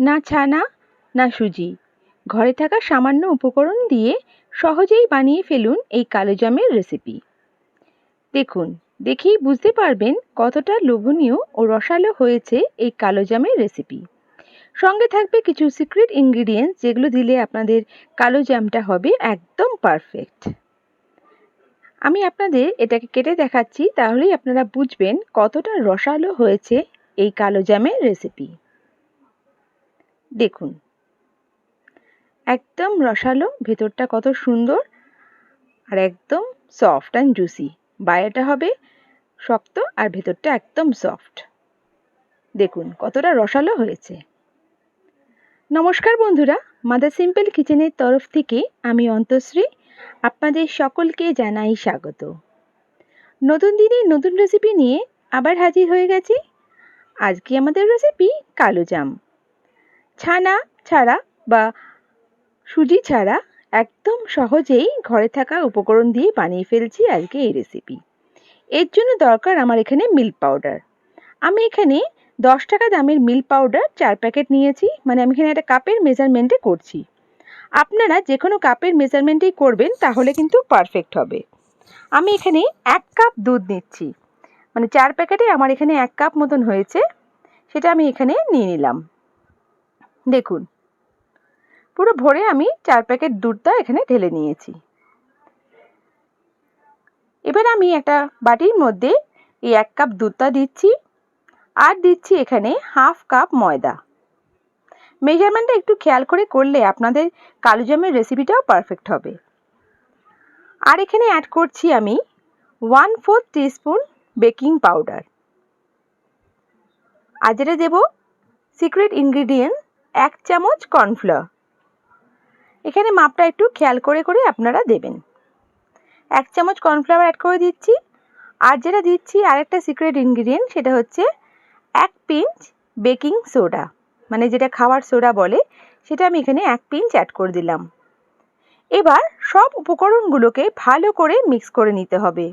না ছানা, না সুজি। ঘরে থাকা সামান্য উপকরণ দিয়ে সহজেই বানিয়ে ফেলুন এই কালোজামের রেসিপি দেখুন, দেখেই বুঝতে পারবেন কতটা লোভনীয় ও রসালো হয়েছে এই কালোজামের রেসিপি সঙ্গে থাকবে কিছু সিক্রেট ইনগ্রিডিয়েন্টস যেগুলো দিলে আপনাদের কালো জামটা হবে একদম পারফেক্ট আমি আপনাদের এটাকে কেটে দেখাচ্ছি, তাহলেই আপনারা বুঝবেন কতটা রসালো হয়েছে এই কালো জামের রেসিপি দেখুন। একদম রসালো, ভেতরটা কত সুন্দর আর একদম সফট অ্যান্ড জুসি বাইরেটা হবে শক্ত আর ভেতরটা একদম সফট দেখুন, কতটা রসালো হয়েছে। নমস্কার বন্ধুরা, মাদার সিম্পল কিচেনের তরফ থেকে আমি অন্তশ্রী আপনাদের সকলকে জানাই স্বাগত। নতুন দিনে নতুন রেসিপি নিয়ে আবার হাজির হয়ে গেছি। আজকে আমাদের রেসিপি কালো জাম। ছানা ছাড়া বা সুজি ছাড়া একদম সহজেই ঘরে থাকা উপকরণ দিয়ে বানিয়ে ফেলছি আজকে এই রেসিপি এর জন্য দরকার আমার এখানে মিল্ক পাউডার আমি এখানে দশ টাকা দামের মিল্ক পাউডার চার প্যাকেট নিয়েছি মানে আমি এখানে একটা কাপের মেজারমেন্টে করছি। আপনারা যে কোনো কাপের মেজারমেন্টেই করবেন, তাহলে কিন্তু পারফেক্ট হবে। আমি এখানে এক কাপ দুধ নিচ্ছি। মানে চার প্যাকেটে আমার এখানে এক কাপ মতন হয়েছে, সেটা আমি এখানে নিয়ে নিলাম। দেখুন। পুরো ভরে আমি চার প্যাকেট দুধটা এখানে ঢেলে নিয়েছি। এবার আমি একটা বাটির মধ্যে এই এক কাপ দুধটা দিচ্ছি আর দিচ্ছি এখানে হাফ কাপ ময়দা। মেজারমেন্টটা একটু খেয়াল করে করলে আপনাদের কালো জামের রেসিপিটাও পারফেক্ট হবে। আর এখানে অ্যাড করছি আমি one fourth teaspoon baking powder. আর যেটা দেবো সিক্রেট ইনগ্রিডিয়েন্ট এক চামচ কর্নফ্লাওয়ার। এখানে মাপটা একটু খেয়াল করে করে আপনারা দেবেন। এক চামচ কর্নফ্লাওয়ার অ্যাড করে দিচ্ছি। আর যেটা দিচ্ছি, আরেকটা সিক্রেট ইনগ্রিডিয়েন্ট সেটা হচ্ছে এক পিঞ্চ বেকিং সোডা মানে যেটা খাওয়ার সোডা বলে, সেটা আমি এখানে এক পিঞ্চ অ্যাড করে দিলাম। এবার সব উপকরণগুলোকে ভালো করে মিক্স করে নিতে হবে।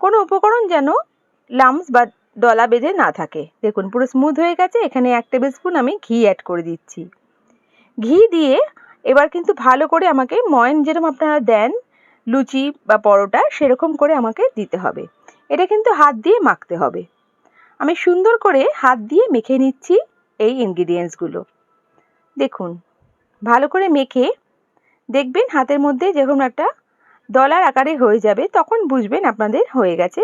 কোনো উপকরণ যেন লামস বা দলা বেঁধে না থাকে। দেখুন, পুরো স্মুথ হয়ে গেছে। এখানে এক টেবিল স্পুন আমি ঘি অ্যাড করে দিচ্ছি। ঘি দিয়ে এবার কিন্তু ভালো করে আমাকে ময়ন যেরকম আপনারা দেন, লুচি বা পরোটা, সেরকম করে আমাকে দিতে হবে। এটা কিন্তু হাত দিয়ে মাখতে হবে। আমি সুন্দর করে হাত দিয়ে মেখে নিচ্ছি এই ইনগ্রিডিয়েন্টসগুলো দেখুন, ভালো করে মেখে দেখবেন হাতের মধ্যে যেরকম একটা দলার আকারে হয়ে যাবে, তখন বুঝবেন আপনাদের হয়ে গেছে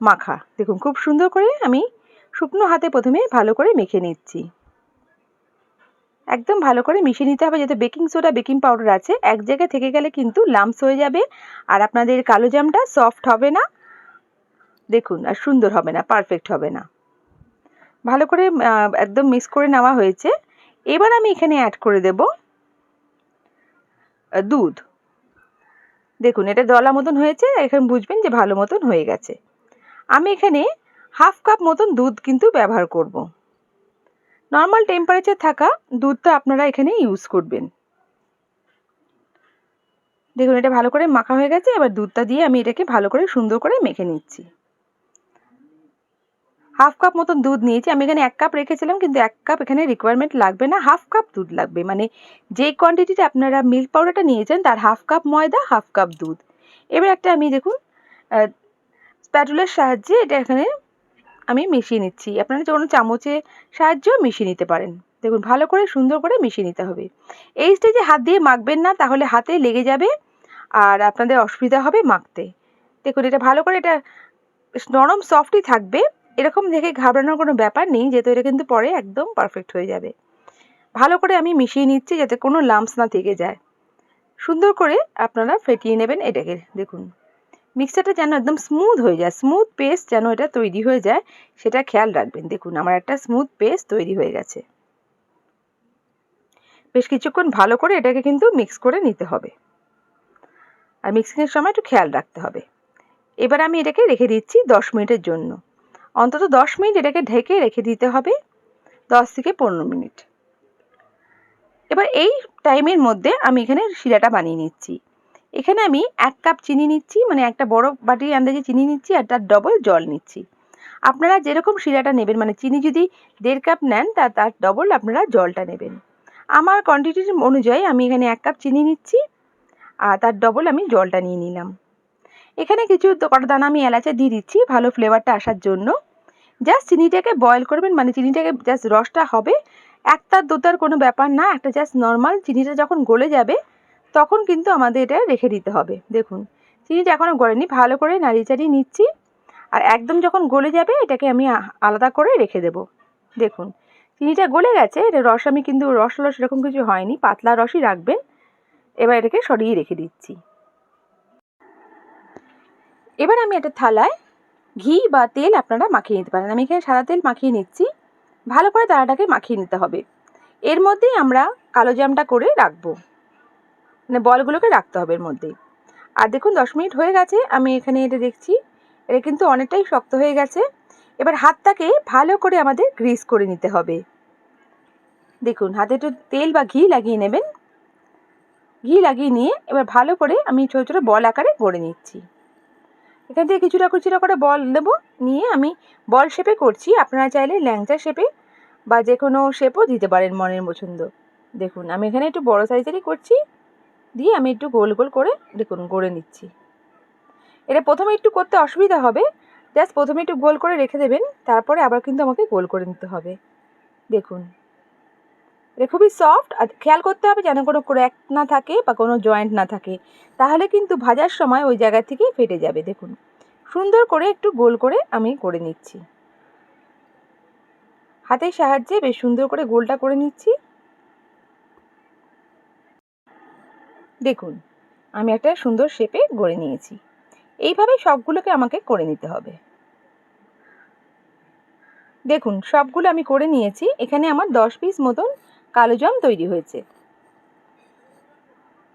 মাখা। দেখুন, খুব সুন্দর করে আমি শুকনো হাতে প্রথমে ভালো করে মেখে নিচ্ছি। একদম ভালো করে মিশিয়ে নিতে হবে যাতে বেকিং সোডা, বেকিং পাউডার আছে। এক জায়গায় থেকে গেলে কিন্তু লামস হয়ে যাবে। আর আপনাদের কালো জামটা সফট হবে না। দেখুন, আর সুন্দর হবে না, পারফেক্ট হবে না। ভালো করে একদম মিক্স করে নেওয়া হয়েছে। এবার আমি এখানে অ্যাড করে দেব দুধ। দেখুন, এটা দলা মতন হয়েছে। এখানে বুঝবেন যে ভালো মতন হয়ে গেছে। আমি এখানে হাফ কাপ মতন দুধ কিন্তু ব্যবহার করব। নর্মাল টেম্পারেচার থাকা দুধটা আপনারা এখানে ইউজ করবেন। দেখুন, এটা ভালো করে মাখা হয়ে গেছে, এবার দুধটা দিয়ে আমি এটাকে ভালো করে সুন্দর করে মেখে নিচ্ছি। হাফ কাপ মতন দুধ নিয়েছি, আমি এখানে এক কাপ রেখেছিলাম, কিন্তু এক কাপ এখানে রিকোয়ারমেন্ট লাগবে না, হাফ কাপ দুধ লাগবে। মানে যে কোয়ান্টিটিতে আপনারা মিল্ক পাউডারটা নিয়েছেন, তার হাফ কাপ ময়দা, হাফ কাপ দুধ। এবার একটা আমি দেখুন স্প্যাটুলার সাহায্যে এটা এখানে আমি মিশিয়ে নিচ্ছি। আপনারা যে কোনো চামচের সাহায্যেও মিশিয়ে নিতে পারেন। দেখুন, ভালো করে, সুন্দর করে মিশিয়ে নিতে হবে। এই স্টেজে হাত দিয়ে মাখবেন না, তাহলে হাতে লেগে যাবে আর আপনাদের অসুবিধা হবে মাখতে। দেখুন, এটা ভালো করে, এটা নরম সফটই থাকবে। এরকম দেখে ঘাবড়ানোর কোনো ব্যাপার নেই, যেহেতু এটা কিন্তু পরে একদম পারফেক্ট হয়ে যাবে। ভালো করে আমি মিশিয়ে নিচ্ছি যাতে কোনো লাম্পস না থেকে যায়। সুন্দর করে আপনারা ফেটিয়ে নেবেন এটাকে, দেখুন। মিক্সারটা যেন একদম স্মুথ হয়ে যায় স্মুথ পেস্ট যেন এটা তৈরি হয়ে যায়, সেটা খেয়াল রাখবেন। দেখুন, আমার একটা স্মুথ পেস্ট তৈরি হয়ে গেছে। বেশ কিছুক্ষণ ভালো করে এটাকে কিন্তু মিক্স করে নিতে হবে। আর মিক্সিংয়ের সময় একটু খেয়াল রাখতে হবে। এবার আমি এটাকে রেখে দিচ্ছি দশ মিনিটের জন্য। অন্তত দশ মিনিট এটাকে ঢেকে রেখে দিতে হবে, দশ থেকে পনেরো মিনিট। এবার এই টাইমের মধ্যে আমি এখানে শিরাটা বানিয়ে নিচ্ছি। এখানে আমি এক কাপ চিনি নিচ্ছি মানে একটা বড় বাটির আন্দাজে চিনি নিচ্ছি আর তার ডবল জল নিচ্ছি। আপনারা যেরকম শিরাটা নেবেন মানে চিনি যদি দেড় কাপ নেন, তা তার ডবল আপনারা জলটা নেবেন। আমার কোয়ান্টিটির অনুযায়ী আমি এখানে এক কাপ চিনি নিচ্ছি, আর তার ডবল আমি জলটা নিয়ে নিলাম। এখানে কিছু কটা দানা আমি এলাচে দিয়ে দিচ্ছি, ভালো ফ্লেভারটা আসার জন্য। জাস্ট চিনিটাকে বয়েল করবেন মানে চিনিটাকে জাস্ট রসটা হবে। একতার দুতার কোনো ব্যাপার না, একটা জাস্ট নর্মাল চিনিটা যখন গলে যাবে তখন কিন্তু আমাদের এটা রেখে দিতে হবে। দেখুন চিনিটা এখনও গলেনি ভালো করে নাড়িয়ে চাড়িয়ে নিচ্ছি। আর একদম যখন গলে যাবে, এটাকে আমি আলাদা করে রেখে দেব। দেখুন, চিনিটা গলে গেছে, এটা রস আমি কিন্তু রস রস এরকম কিছু হয়নি, পাতলা রসই রাখবেন। এবার এটাকে সরিয়ে রেখে দিচ্ছি। এবার আমি একটা থালায় ঘি বা তেল আপনারা মাখিয়ে নিতে পারেন। আমি এখানে সাদা তেল মাখিয়ে নিচ্ছি। ভালো করে তারাটাকে মাখিয়ে নিতে হবে। এর মধ্যেই আমরা কালো জামটা করে রাখব। মানে বলগুলোকে রাখতে হবে এর মধ্যে আর দেখুন, দশ মিনিট হয়ে গেছে, আমি এখানে এটা দেখছি। এটা কিন্তু অনেকটাই শক্ত হয়ে গেছে। এবার হাতটাকে ভালো করে আমাদের গ্রিস করে নিতে হবে। দেখুন, হাতে একটু তেল বা ঘি লাগিয়ে নেবেন। ঘি লাগিয়ে নিয়ে এবার ভালো করে আমি ছোটো ছোটো বল আকারে গড়ে নিচ্ছি। এখান থেকে কিছুটা কিছুটা করে বল নেব নিয়ে আমি বল শেপে করছি। আপনারা চাইলে ল্যাংচা শেপে বা যে কোনো শেপও দিতে পারেন মনের পছন্দ। দেখুন, আমি এখানে একটু বড় সাইজেরই করছি। দিয়ে আমি একটু গোল গোল করে দেখুন, গড়ে নিচ্ছি। এটা প্রথমে একটু করতে অসুবিধা হবে। জাস্ট প্রথমে একটু গোল করে রেখে দেবেন, তারপরে আবার কিন্তু আমাকে গোল করে নিতে হবে। দেখুন। এটা খুবই সফট আর খেয়াল করতে হবে যেন কোনো ক্র্যাক না থাকে বা কোনো জয়েন্ট না থাকে। তাহলে কিন্তু ভাজার সময় ওই জায়গা থেকেই ফেটে যাবে, দেখুন। সুন্দর করে একটু গোল করে আমি করে নিচ্ছি। হাতের সাহায্যে বেশ সুন্দর করে গোলটা করে নিচ্ছি। দেখুন, আমি একটা সুন্দর শেপে গড়ে নিয়েছি। এইভাবে সবগুলোকে আমাকে করে নিতে হবে। দেখুন, সবগুলো আমি করে নিয়েছি, এখানে আমার দশ পিস মতন কালো জাম তৈরি হয়েছে।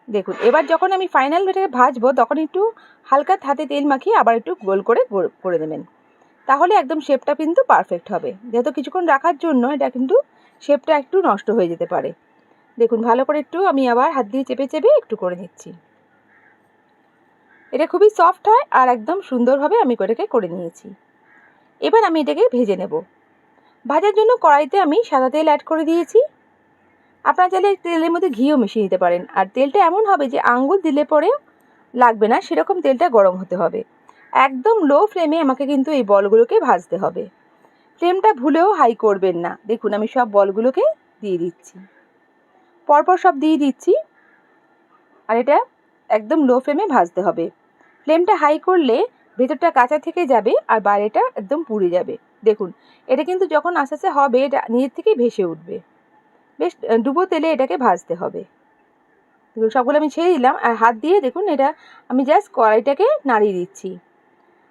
দেখুন, এবার যখন আমি ফাইনাল এটাকে ভাজবো, তখন একটু হালকা হাতে তেল মাখিয়ে আবার একটু গোল করে করে দেবেন তাহলে একদম শেপটা কিন্তু পারফেক্ট হবে। যেহেতু কিছুক্ষণ রাখার জন্য, এটা কিন্তু শেপটা একটু নষ্ট হয়ে যেতে পারে। দেখুন, ভালো করে একটু আমি আবার হাত দিয়ে চেপে চেপে একটু করে নিচ্ছি। এটা খুবই সফট হয় আর একদম সুন্দরভাবে আমি এটাকে করে নিয়েছি। এবার আমি এটাকে ভেজে নেব। ভাজার জন্য কড়াইতে আমি সাদা তেল অ্যাড করে দিয়েছি। আপনারা চাইলে তেলের মধ্যে ঘিও মিশিয়ে দিতে পারেন। আর তেলটা এমন হবে যে আঙ্গুল দিলে পরে লাগবে না, সেরকম তেলটা গরম হতে হবে। একদম লো ফ্লেমে আমাকে কিন্তু এই বলগুলোকে ভাজতে হবে। ফ্লেমটা ভুলেও হাই করবেন না। দেখুন, আমি সব বলগুলোকে দিয়ে দিচ্ছি। পরপর সব দিয়ে দিচ্ছি। আর এটা একদম লো ফ্লেমে ভাজতে হবে। ফ্লেমটা হাই করলে ভেতরটা কাঁচা থেকে যাবে আর বাইরেটা একদম পুড়ে যাবে। দেখুন, এটা কিন্তু যখন আস্তে আস্তে হবে, এটা নিজের থেকেই ভেসে উঠবে। বেশ ডুবো তেলে এটাকে ভাজতে হবে। দেখুন, সবগুলো আমি ছেড়ে দিলাম। আর হাত দিয়ে দেখুন, এটা আমি জাস্ট কড়াইটাকে নাড়িয়ে দিচ্ছি।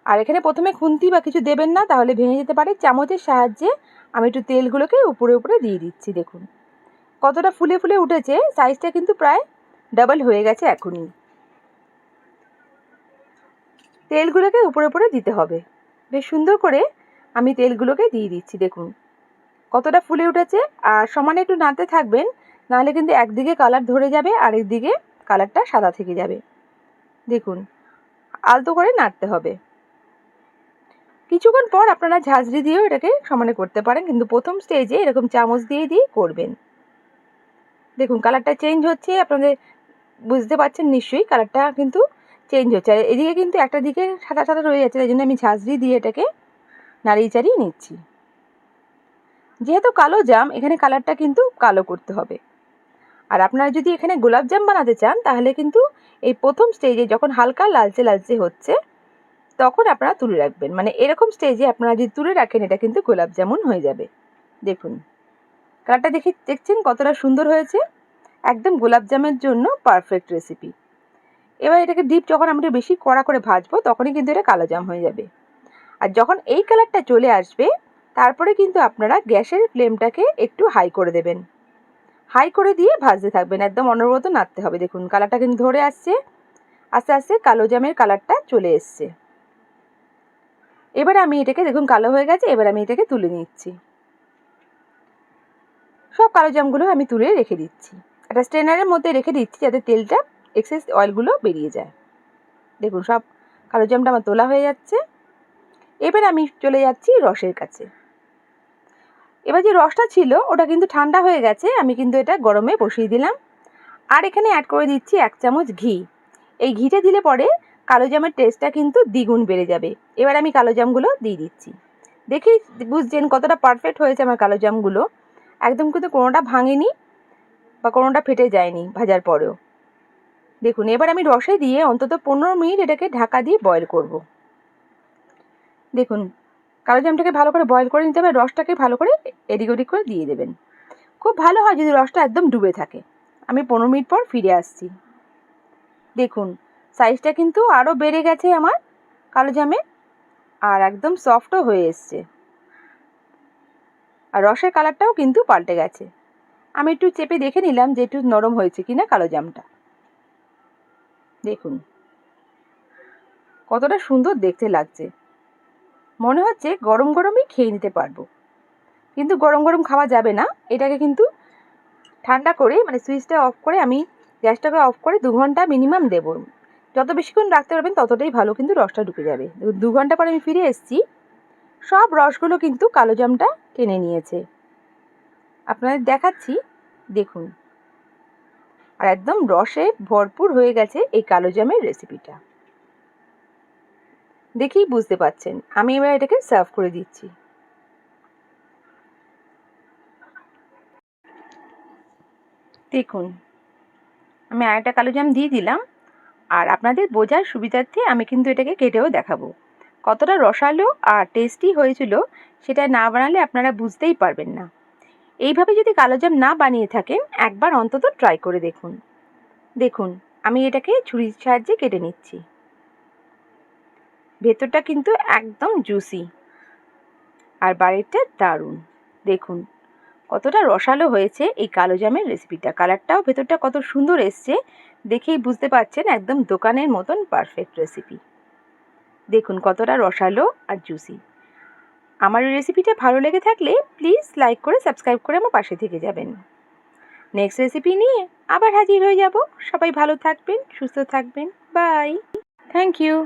আর এখানে প্রথমে খুন্তি বা কিছু দেবেন না, তাহলে ভেঙে যেতে পারে। চামচের সাহায্যে আমি একটু তেলগুলোকে উপরে উপরে দিয়ে দিচ্ছি, দেখুন। কতটা ফুলে ফুলে উঠেছে সাইজটা কিন্তু প্রায় ডাবল হয়ে গেছে এখনই। তেলগুলোকে উপরে উপরে দিতে হবে। বেশ সুন্দর করে আমি তেলগুলোকে দিয়ে দিচ্ছি, দেখুন। কতটা ফুলে উঠেছে, আর সমানে একটু নাড়তে থাকবেন, নাহলে কিন্তু একদিকে কালার ধরে যাবে, আর একদিকে কালারটা সাদা থেকে যাবে। দেখুন, আলতো করে নাড়তে হবে। কিছুক্ষণ পর আপনারা ঝাঁঝরি দিয়েও এটাকে সমানে করতে পারেন, কিন্তু প্রথম স্টেজে এরকম চামচ দিয়ে দিয়ে করবেন। দেখুন কালারটা চেঞ্জ হচ্ছে, আপনাদের বুঝতে পারছেন নিশ্চয়ই কালারটা কিন্তু চেঞ্জ হচ্ছে। আর এদিকে কিন্তু একটা দিকে সাদা সাদা রয়ে যাচ্ছে, তাই জন্য আমি ঝাঁঝরি দিয়ে এটাকে নাড়িয়ে চাড়িয়ে নিচ্ছি। যেহেতু কালো জাম, এখানে কালারটা কিন্তু কালো করতে হবে। আর আপনারা যদি এখানে গোলাপ জাম বানাতে চান, তাহলে কিন্তু এই প্রথম স্টেজে যখন হালকা লালচে লালচে হচ্ছে, তখন আপনারা তুলে রাখবেন। মানে এরকম স্টেজে আপনারা যদি তুলে রাখেন, এটা কিন্তু গোলাপ জামুন হয়ে যাবে। দেখুন। কালারটা দেখে, দেখছেন কতটা সুন্দর হয়েছে? একদম গোলাপ জামের জন্য পারফেক্ট রেসিপি এবার এটাকে ডিপ যখন আমরা বেশি কড়া করে ভাজবো, তখনই কিন্তু এটা কালো জাম হয়ে যাবে। আর যখন এই কালারটা চলে আসবে, তারপরে কিন্তু আপনারা গ্যাসের ফ্লেমটাকে একটু হাই করে দেবেন। হাই করে দিয়ে ভাজতে থাকবেন, একদম অনবরত নাড়তে হবে। দেখুন, কালারটা কিন্তু ধরে আসছে। আস্তে আস্তে কালো জামের কালারটা চলে এসছে। এবার আমি এটাকে, দেখুন কালো হয়ে গেছে, এবার আমি এটাকে তুলে নিচ্ছি। সব কালো জামগুলো আমি তুলে রেখে দিচ্ছি। একটা স্ট্রেনারের মধ্যে রেখে দিচ্ছি যাতে তেলটা এক্সেস অয়েলগুলো বেরিয়ে যায়। দেখুন, সব কালো জামটা আমার তোলা হয়ে যাচ্ছে। এবার আমি চলে যাচ্ছি রসের কাছে। এবার যে রসটা ছিল, ওটা কিন্তু ঠান্ডা হয়ে গেছে, আমি কিন্তু এটা গরমে বসিয়ে দিলাম। আর এখানে অ্যাড করে দিচ্ছি এক চামচ ঘি। এই ঘিটা দিলে পরে কালো জামের টেস্টটা কিন্তু দ্বিগুণ বেড়ে যাবে। এবার আমি কালো জামগুলো দিয়ে দিচ্ছি। দেখি বুঝছেন কতটা পারফেক্ট হয়েছে আমার কালো জামগুলো। একদম কিন্তু কোনোটা ভাঙেনি বা কোনোটা ফেটে যায়নি ভাজার পরেও। দেখুন, এবার আমি রসে দিয়ে অন্তত পনেরো মিনিট এটাকে ঢাকা দিয়ে বয়েল করব। দেখুন, কালো জামটাকে ভালো করে বয়েল করে নিতে হবে রসটাকে ভালো করে এদিক ওদিক করে দিয়ে দেবেন। খুব ভালো হয় যদি রসটা একদম ডুবে থাকে। আমি পনেরো মিনিট পর ফিরে আসছি। দেখুন সাইজটা কিন্তু আরও বেড়ে গেছে আমার কালো জামে, আর একদম সফটও হয়ে এসছে। আর রসের কালারটাও কিন্তু পাল্টে গেছে। আমি একটু চেপে দেখে নিলাম যে একটু নরম হয়েছে কিনা কালো জামটা। দেখুন। কতটা সুন্দর দেখতে লাগছে। মনে হচ্ছে গরম গরমই খেয়ে নিতে পারব। কিন্তু গরম গরম খাওয়া যাবে না। এটাকে কিন্তু ঠান্ডা করে মানে সুইচটা অফ করে আমি গ্যাসটাকে অফ করে দু ঘণ্টা মিনিমাম দেবো। যত বেশিক্ষণ রাখতে পারবেন ততটাই ভালো কিন্তু রসটা ঢুকে যাবে। দু ঘণ্টা পরে আমি ফিরে এসেছি। সব রসগুলো কিন্তু কালো জামটা টেনে নিয়েছে। আপনাদের দেখাচ্ছি, দেখুন। আর একদম রসে ভরপুর হয়ে গেছে এই কালো জামের রেসিপিটা দেখেই বুঝতে পাচ্ছেন, আমি এবার এটাকে সার্ভ করে দিচ্ছি। দেখুন, আমি আরেকটা কালো জাম দিয়ে দিলাম, আর আপনাদের বোঝার সুবিধার্থে আমি কিন্তু এটাকে কেটেও দেখাবো। কতটা রসালো আর টেস্টি হয়েছিল সেটা না বানালে আপনারা বুঝতেই পারবেন না। এইভাবে যদি কালোজাম না বানিয়ে থাকেন, একবার অন্তত ট্রাই করে দেখুন। দেখুন, আমি এটাকে ছুরির সাহায্যে কেটে নিচ্ছি। ভেতরটা কিন্তু একদম জুসি আর বাইরেটা দারুণ। দেখুন, কতটা রসালো হয়েছে এই কালো জামের রেসিপিটা কালারটাও ভেতরটা কত সুন্দর এসছে, দেখেই বুঝতে পারছেন একদম দোকানের মতন পারফেক্ট রেসিপি দেখুন কতটা রসালো আর জুসি আমার এই রেসিপিটা ভালো লেগে থাকলে প্লিজ লাইক করে সাবস্ক্রাইব করে আমার পাশে থেকে যাবেন। নেক্সট রেসিপি নিয়ে আবার হাজির হয়ে যাব। সবাই ভালো থাকবেন, সুস্থ থাকবেন। Bye thank you